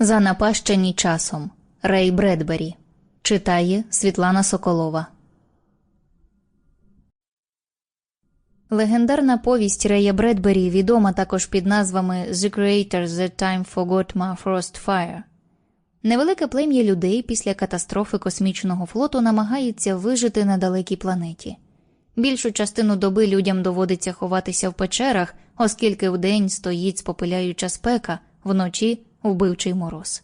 Занапащені часом Рей Бредбері читає Світлана Соколова. Легендарна повість Рея Бредбері відома також під назвами The Creator The Time Forgot My Frost Fire. Невелике плем'я людей після катастрофи космічного флоту намагається вижити на далекій планеті. Більшу частину доби людям доводиться ховатися в печерах, оскільки вдень стоїть спопиляюча спека, вночі вбивчий мороз.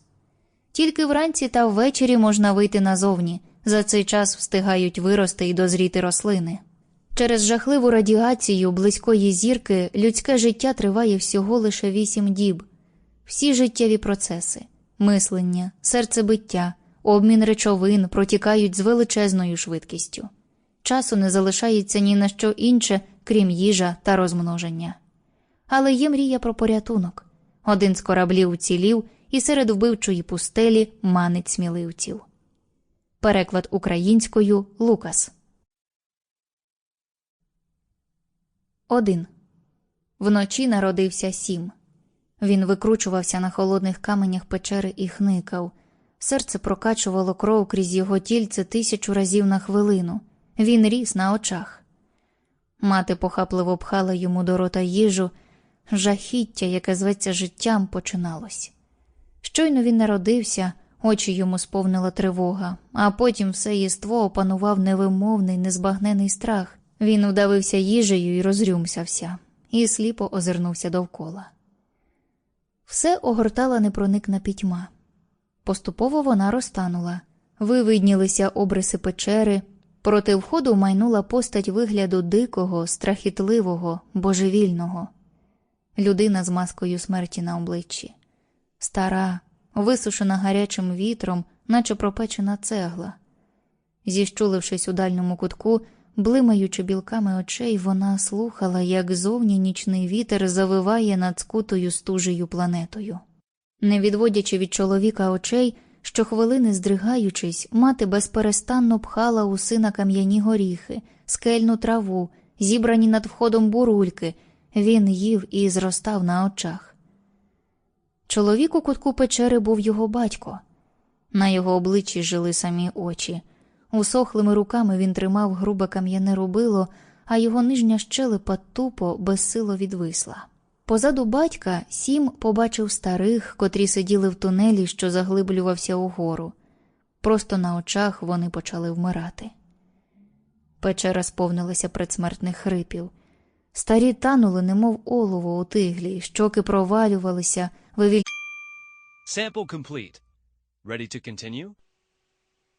Тільки вранці та ввечері можна вийти назовні, за цей час встигають вирости і дозріти рослини. Через жахливу радіацію близької зірки людське життя триває всього лише вісім діб. Всі життєві процеси, мислення, серцебиття, обмін речовин протікають з величезною швидкістю. Часу не залишається ні на що інше, крім їжа та розмноження. Але є мрія про порятунок. Один з кораблів уцілів і серед вбивчої пустелі манить сміливців. Переклад українською Лукас. 1. Вночі народився сім. Він викручувався на холодних каменях печери і хникав. Серце прокачувало кров крізь його тільце тисячу разів на хвилину. Він ріс на очах. Мати похапливо пхала йому до рота їжу. Жахіття, яке зветься життям, починалось. Щойно він народився, очі йому сповнила тривога, а потім все єство опанував невимовний, незбагнений страх. Він вдавився їжею і розрюмсявся, і сліпо озирнувся довкола. Все огортала непроникна пітьма. Поступово вона розтанула, вивиднілися обриси печери, проти входу майнула постать вигляду дикого, страхітливого, божевільного людина з маскою смерті на обличчі, стара, висушена гарячим вітром, наче пропечена цегла. Зіщулившись у дальньому кутку, блимаючи білками очей, вона слухала, як зовні нічний вітер завиває над скутою стужею планетою. Не відводячи від чоловіка очей, щохвилини здригаючись, мати безперестанно пхала у сина кам'яні горіхи, скельну траву, зібрані над входом бурульки. Він їв і зростав на очах. Чоловік у кутку печери був його батько. На його обличчі жили самі очі. Усохлими руками він тримав грубе кам'яне рубило, а його нижня щелепа тупо безсило відвисла. Позаду батька сім побачив старих, котрі сиділи в тунелі, що заглиблювався угору. Просто на очах вони почали вмирати. Печера сповнилася предсмертних хрипів. Старі танули, немов олово у тиглі, щоки провалювалися, вивіль... Sample complete. Ready to continue?